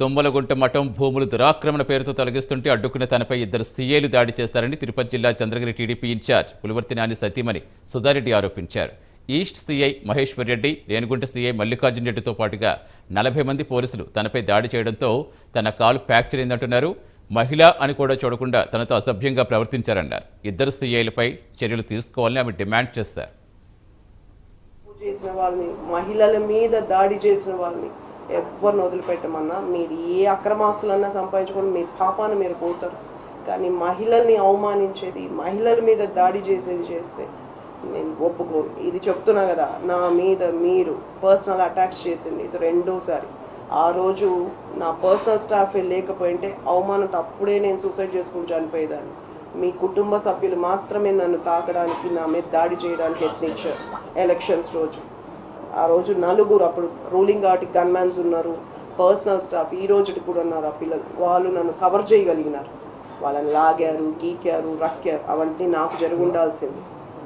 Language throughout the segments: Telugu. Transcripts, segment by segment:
తుమ్మలగుంట మఠం భూములు దురాక్రమణ పేరుతో తొలగిస్తుంటే అడ్డుకున్న తనపై ఇద్దరు సీఏలు దాడి చేశారని తిరుపతి జిల్లా చంద్రగిరి టీడీపీ ఇన్ఛార్జ్ పులివర్తి నాని సతీమణి సుధారెడ్డి ఆరోపించారు. East CI Maheshwar Reddy Renigunta CI Mallikarjuna రెడ్డితో పాటుగా నలభై మంది పోలీసులు తనపై దాడి చేయడంతో తన కాలు ఫ్రాక్చర్ అయిందంటున్నారు మహిళ అని కూడా చూడకుండా తనతో అసభ్యంగా ప్రవర్తించారన్నారు. ఇద్దరు సీఐలపై చర్యలు తీసుకోవాలని ఆమె డిమాండ్ చేశారు. చేసిన వాళ్ళని మహిళల మీద దాడి చేసిన వాళ్ళని ఎవరిని వదిలిపెట్టమన్నా మీరు ఏ అక్రమాస్తులన్నా సంపాదించుకొని మీ పాపాన్ని మీరు పోతారు. కానీ మహిళల్ని అవమానించేది మహిళల మీద దాడి చేసేది చేస్తే నేను ఒప్పుకోను ఇది చెప్తున్నా కదా నా మీద మీరు పర్సనల్ అటాక్స్ చేసింది ఇది రెండోసారి. ఆ రోజు నా పర్సనల్ స్టాఫే లేకపోయింటే అవమానంతో అప్పుడే నేను సూసైడ్ చేసుకుని చనిపోయేదాన్ని. మీ కుటుంబ సభ్యులు మాత్రమే నన్ను తాకడానికి నా మీద దాడి చేయడానికి యత్నించారు. ఎలక్షన్స్ రోజు. ఆ రోజు నలుగురు అప్పుడు రూలింగ్ ఆర్టీ గన్మ్యాన్స్ ఉన్నారు పర్సనల్ స్టాఫ్ ఈ రోజుకి కూడా ఉన్నారు ఆ పిల్లలు. వాళ్ళు నన్ను కవర్ చేయగలిగినారు. వాళ్ళని లాగారు గీకారు రక్కారు అవన్నీ నాకు జరుగుండాల్సింది.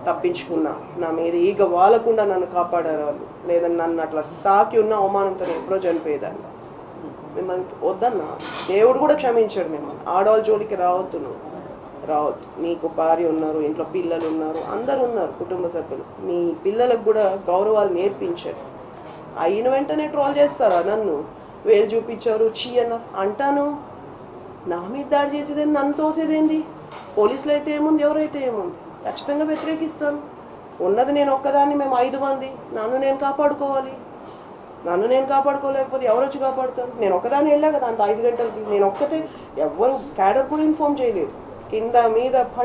తప్పించుకున్నా. నా మీద ఈగ వాలకుండా నన్ను కాపాడారు వాళ్ళు. లేదని నన్ను అట్లా తాకి ఉన్న అవమానంతో ఎప్పుడో చనిపోయేదాన్ని. మిమ్మల్ని వద్దన్నా. దేవుడు కూడా క్షమించాడు మిమ్మల్ని. ఆడవాళ్ళ జోలికి రావద్దు నువ్వు. రావద్దు నీకు భార్య ఉన్నారు ఇంట్లో పిల్లలు ఉన్నారు అందరు ఉన్నారు కుటుంబ సభ్యులు. మీ పిల్లలకు కూడా గౌరవాలు నేర్పించారు. అయిన వెంటనే ట్రోల్ చేస్తారా నన్ను? వేలు చూపించారు చీ అన్న. అంటాను నా మీద దాడి చేసేదేంది నన్ను తోసేదేంది? పోలీసులు అయితే ఏముంది ఎవరైతే ఏముంది? ఖచ్చితంగా వ్యతిరేకిస్తాను. ఉన్నది నేను ఒక్కదాన్ని మేము ఐదు మంది. నన్ను నేను కాపాడుకోవాలి. నన్ను నేను కాపాడుకోలేకపోతే ఎవరు వచ్చి కాపాడుతారు? నేను ఒక్కదాన్ని వెళ్ళా కదా అంత ఐదు గంటలకి. నేను ఒక్కతే ఎవరు క్యాడర్ కూడా ఇన్ఫార్మ్ చేయలేదు. కింద మీద పడి